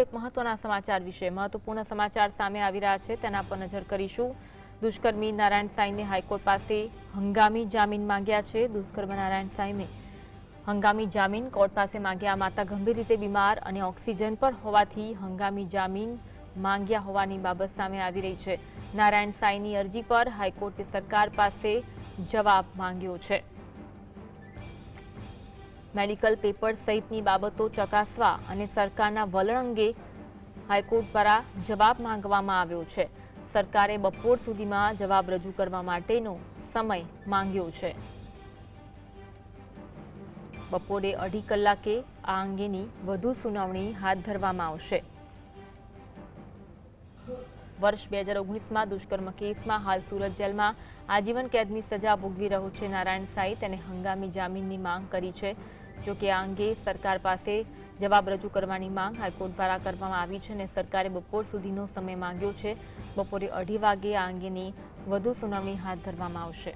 એક મહત્વના સમાચાર વિશે મહત્વપૂર્ણ સમાચાર સામે આવી રહ્યા છે. તેના પર નજર કરીશું. દુષ્કર્મી નારાયણ સાંઈને હાઈકોર્ટ પાસે હંગામી જામીન માંગ્યા છે. દુષ્કર્મ નારાયણ સાંઈને હંગામી જામીન કોર્ટ પાસે માંગ્યા. માતા ગંભીર રીતે બીમાર અને ઓક્સિજન પર હોવાથી હંગામી જામીન માંગ્યા હોવાની બાબત સામે આવી રહી છે. નારાયણ સાંઈની અરજી પર હાઈકોર્ટે સરકાર પાસે જવાબ માંગ્યો છે. મેડિકલ પેપર સહિતની બાબતો ચકાસવા અને સરકારના વલણ અંગે હાઈકોર્ટ દ્વારા જવાબ માંગવામાં આવ્યો છે. સરકારે બપોર સુધીમાં જવાબ રજૂ કરવા માટેનો સમય માંગ્યો છે. બપોરે અઢી કલાકે આ અંગેની વધુ સુનાવણી હાથ ધરવામાં આવશે. વર્ષ બે હજાર ઓગણીસમાં દુષ્કર્મ કેસમાં હાલ સુરત જેલમાં આજીવન કેદની સજા ભોગવી રહ્યો છે નારાયણ સાઈ. તેને હંગામી જામીનની માંગ કરી છે. જોકે આ અંગે સરકાર પાસે જવાબ રજૂ કરવાની માંગ હાઈકોર્ટ દ્વારા કરવામાં આવી છે અને સરકારે બપોર સુધીનો સમય માંગ્યો છે. બપોરે અઢી વાગે આ અંગેની વધુ સુનાવણી હાથ ધરવામાં આવશે.